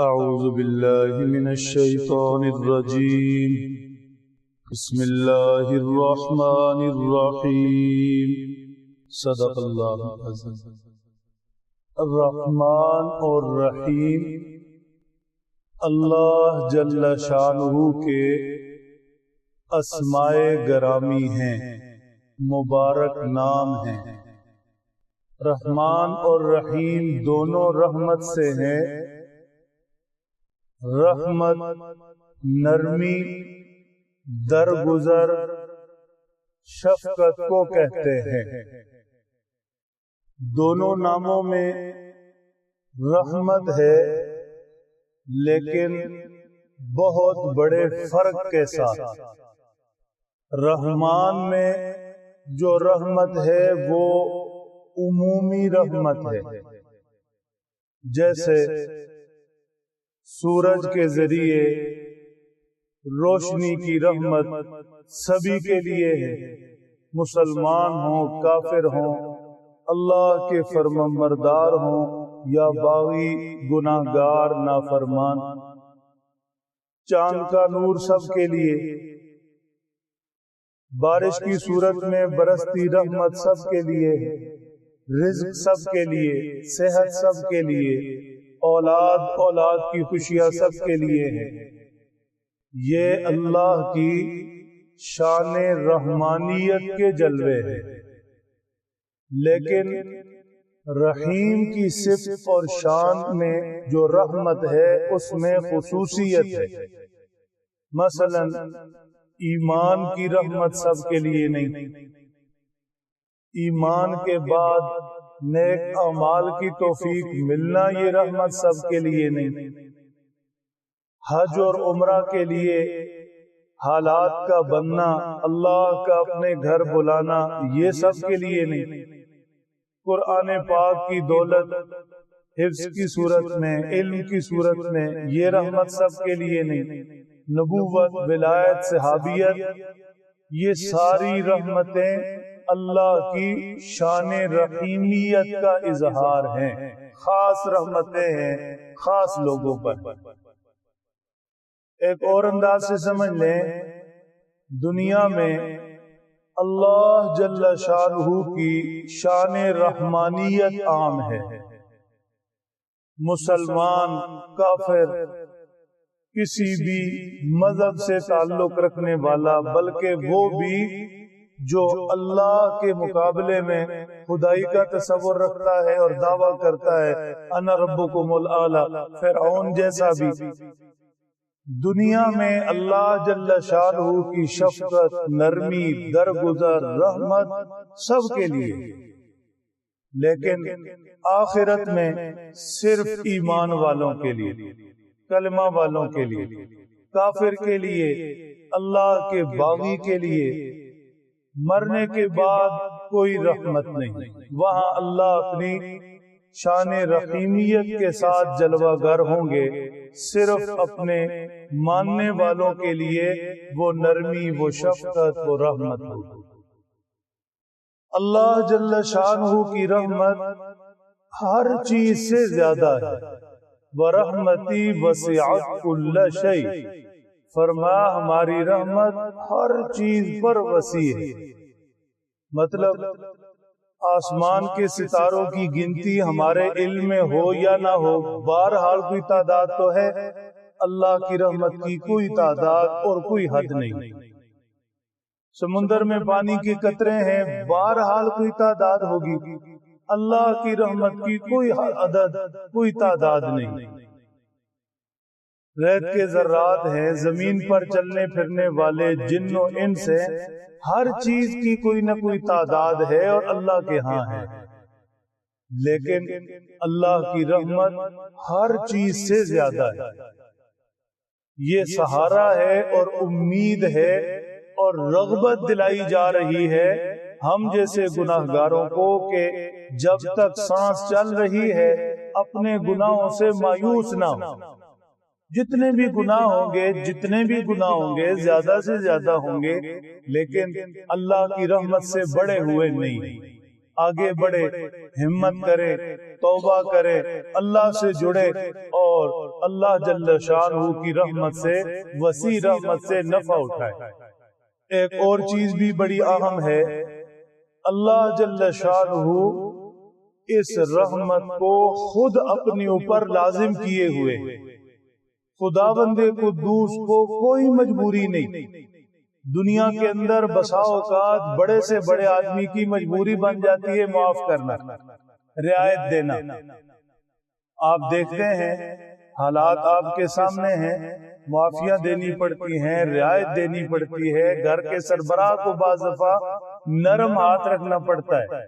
أعوذ بالله من الشيطان الرجيم. بسم الله الرحمن الرحيم. صدق الله العظيم. الرحمن اور رحیم اللہ جل شانہ کے اسماء گرامی ہیں، مبارک نام ہیں۔ رحمان اور رحیم دونوں رحمت سے ہیں۔ رحمت، نرمی، درگزر، شفقت کو کہتے ہیں۔ دونوں ناموں میں رحمت ہے، لیکن بہت بڑے فرق کے ساتھ۔ رحمان میں جو رحمت ہے، وہ عمومی رحمت ہے۔ جیسے سورج کے ذریعے روشنی کی رحمت سبھی کے لیے ہے۔ مسلمان ہوں کافر ہوں اللہ کے فرم مردار ہوں یا باغی گناہ گار نافرمان۔ چاند کا نور سب کے لیے۔ بارش کی صورت میں برستی رحمت سب کے لیے رزق سب کے لیے صحت سب کے لیے۔ اولاد اولاد کی خوشیاں سب کے لیے۔ ہیں یہ اللہ کی شان رحمانیت کے جلوے ہیں لیکن رحیم کی صفت اور شان میں جو رحمت ہے، اس میں خصوصیت ہے۔ مثلا، ایمان کی رحمت سب کے لیے نہیں۔ ایمان کے بعد نیک اعمال کی توفیق ملنا یہ رحمت سب کے لیے نہیں۔ حج اور عمرہ کے لیے حالات کا بننا، اللہ کا اپنے گھر بلانا، یہ سب کے لیے نہیں۔ قرآن پاک کی دولت، حفظ کی صورت میں، علم کی صورت میں یہ رحمت سب کے لیے نہیں۔ نبوت، ولایت، صحابیت، یہ ساری رحمتیں اللہ کی شان رحیمیت کا اظہار ہے۔ خاص رحمتیں ہیں خاص لوگوں پر۔ ایک اور انداز سے سمجھ لیں۔ دنیا میں اللہ جل شاہ کی شان رحمانیت عام ہے۔ مسلمان کافر کسی بھی مذہب سے تعلق رکھنے والا بلکہ وہ بھی جو اللہ کے مقابلے میں خدائی کا تصور رکھتا ہے اور دعویٰ کرتا ہے انا ربکم العالی فرعون جیسا بھی۔ دنیا میں اللہ جل شاہ کی شفقت نرمی درگزر رحمت سب کے لیے۔ لیکن آخرت میں صرف ایمان والوں کے لیے کلمہ والوں کے لیے۔ کافر کے لیے اللہ کے باغی کے لیے۔ مرنے کے بعد کوئی رحمت نہیں۔ وہاں اللہ اپنی شان رحیمیت کے ساتھ جلوہ گر ہوں گے۔ صرف اپنے ماننے والوں کے لیے وہ نرمی، وہ شفقت، وہ رحمت۔ ہو اللہ جل شان کی رحمت ہر چیز سے زیادہ ہے۔ وہ رحمتی وسیعت کل شعی فرما، ہماری رحمت ہر چیز پر وسیع ہے۔ مطلب آسمان کے ستاروں کی گنتی ہمارے علم میں ہو یا نہ ہو، بہرحال کوئی تعداد تو ہے۔ اللہ کی رحمت کی کوئی تعداد اور کوئی حد نہیں۔ سمندر میں پانی کے قطرے ہیں، بہرحال کوئی تعداد ہوگی۔ اللہ کی رحمت کی کوئی عدد، کوئی تعداد نہیں۔ ریت کے ذرات ہیں زمین پر چلنے پھرنے والے جن و ان سے ہر چیز کی کوئی نہ کوئی تعداد ہے اور اللہ کے ہاں ہے۔ لیکن اللہ کی رحمت ہر چیز سے زیادہ ہے۔ یہ سہارا ہے اور امید ہے اور رغبت دلائی جا رہی ہے ہم جیسے گناہ گاروں کو کہ جب تک سانس چل رہی ہے اپنے گناہوں سے مایوس نہ ہو۔ جتنے بھی گناہ ہوں گے، جتنے بھی گناہ ہوں گے، زیادہ سے زیادہ ہوں گے، لیکن اللہ کی رحمت سے بڑے ہوئے نہیں۔ آگے بڑھے، ہمت کرے، توبہ کرے، اللہ سے جڑے اور اللہ جل شاہ کی رحمت سے، وسیع رحمت سے نفع اٹھائے۔ ایک اور چیز بھی بڑی اہم ہے۔ اللہ جل شاہ اس رحمت کو خود اپنے اوپر لازم کیے ہوئے۔ خدا بندے کو دوست کو کوئی مجبوری نہیں۔ دنیا کے اندر بسا اوقات بڑے سے بڑے آدمی کی مجبوری بن جاتی ہے، معاف کرنا، رعایت دینا۔ آپ دیکھتے ہیں، حالات آپ کے سامنے ہیں، معافیاں دینی پڑتی ہیں، رعایت دینی پڑتی ہے، گھر کے سربراہ کو بعض دفعہ نرم ہاتھ رکھنا پڑتا ہے۔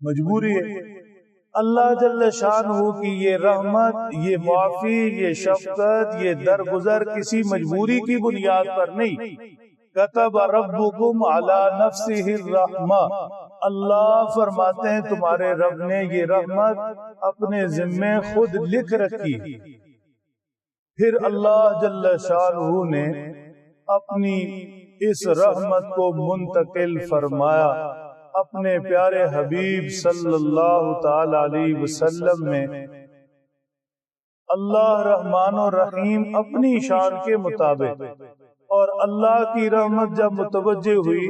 مجبوری ہے۔ اللہ جل شان ہو کی یہ رحمت، یہ معافی، یہ شفقت، یہ درگزر کسی مجبوری کی بنیاد پر نہیں۔ کتب ربکم علی نفسه الرحمہ۔ اللہ فرماتے ہیں تمہارے رب نے یہ رحمت اپنے ذمے خود لکھ رکھی۔ پھر اللہ جل شاہ نے اپنی اس رحمت کو منتقل فرمایا۔ اپنے پیارے حبیب صلی اللہ تعالی علیہ وسلم میں اللہ رحمان و رحیم اپنی شان کے مطابق اور اللہ کی رحمت جب متوجہ ہوئی،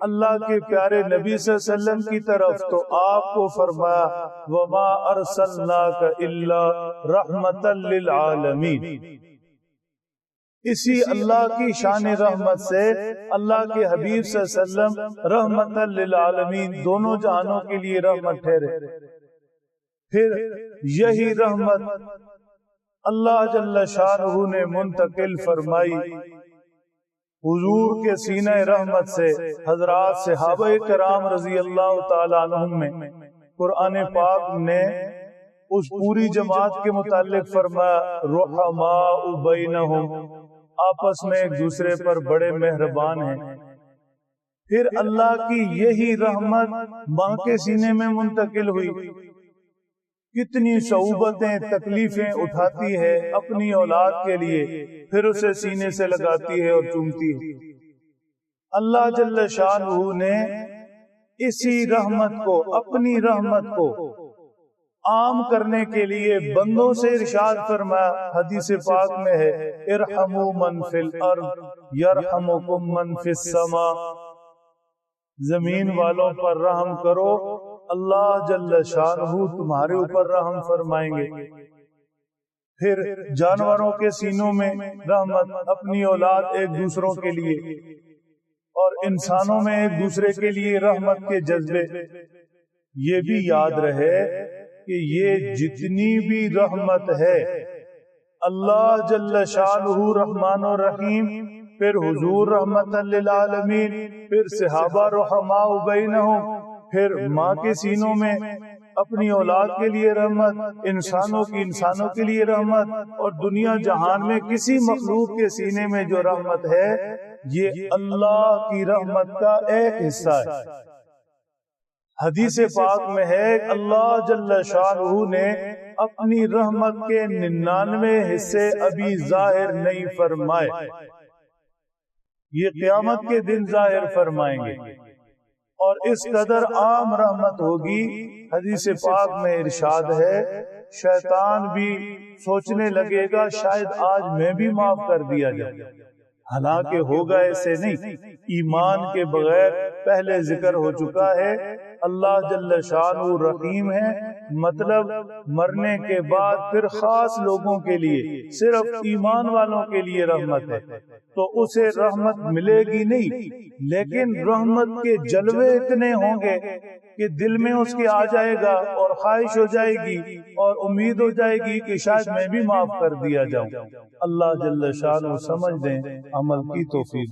اللہ کے پیارے نبی صلی اللہ علیہ وسلم کی طرف تو آپ کو فرمایا، وما ارسلناک الا رحمتا للعالمین اسی اللہ کی شان رحمت سے، اللہ کے حبیب صلی اللہ علیہ وسلم رحمت للعالمین دونوں جہانوں کے لیے رحمت ٹھہرے۔ پھر یہی رحمت اللہ جل شاہ نے منتقل فرمائی۔ حضور کے سینہ رحمت سے، حضرات صحابہ کرام رضی اللہ تعالیٰ عنہ میں قرآن پاک نے اس پوری جماعت کے متعلق فرمایا، رحماء بینہم۔ آپس میں ایک دوسرے پر بڑے مہربان ہیں۔ پھر اللہ کی یہی رحمت ماں کے سینے میں منتقل ہوئی۔ کتنی صعوبتیں، تکلیفیں اٹھاتی ہے اپنی اولاد کے لیے، پھر اسے سینے سے لگاتی ہے اور چومتی ہے۔ اللہ جل شاہ نے اسی رحمت کو، اپنی رحمت کو عام کرنے کے لیے بندوں سے ارشاد فرمایا حدیث پاک میں ہے ارحمو من فی الارض یرحمکم من فی السماء۔ زمین والوں پر رحم کرو اللہ جل شاہ تمہارے اوپر رحم فرمائیں گے۔ پھر جانوروں کے سینوں میں رحمت اپنی اولاد ایک دوسروں کے لیے۔ اور انسانوں میں ایک دوسرے کے لیے رحمت کے جذبے۔ یہ بھی یاد رہے۔ کہ یہ جتنی بھی رحمت ہے، اللہ جل شاہ رحمان و رحیم، پھر حضور رحمت للعالمین، پھر صحابہ رحماء بینہم، پھر ماں کے سینوں میں اپنی اولاد کے لیے رحمت، انسانوں کی انسانوں کے لیے رحمت، اور دنیا جہان میں کسی مخلوق کے سینے میں جو رحمت ہے، یہ اللہ کی رحمت کا ایک حصہ ہے۔ حدیث پاک میں ہے اللہ جل شاہ نے اپنی رحمت کے ننانوے حصے ابھی ظاہر نہیں فرمائے۔ یہ قیامت کے دن ظاہر فرمائیں گے۔ اور اس قدر عام رحمت ہوگی حدیث پاک میں ارشاد ہے شیطان بھی سوچنے لگے گا شاید آج میں بھی معاف کر دیا جائے۔ حالانکہ ہوگا ایسے نہیں ایمان کے بغیر پہلے ذکر ہو چکا ہے، اللہ جل شان رحیم ہے۔ مطلب مرنے کے بعد پھر خاص لوگوں کے لیے، صرف ایمان والوں کے لیے رحمت ہے۔ تو اسے رحمت ملے گی نہیں، لیکن رحمت کے جلوے اتنے ہوں گے کہ دل میں اس کے آ جائے گا اور خواہش ہو جائے گی اور امید ہو جائے گی کہ شاید میں بھی معاف کر دیا جاؤں۔ اللہ جل شان سمجھ دیں، عمل کی توفیق۔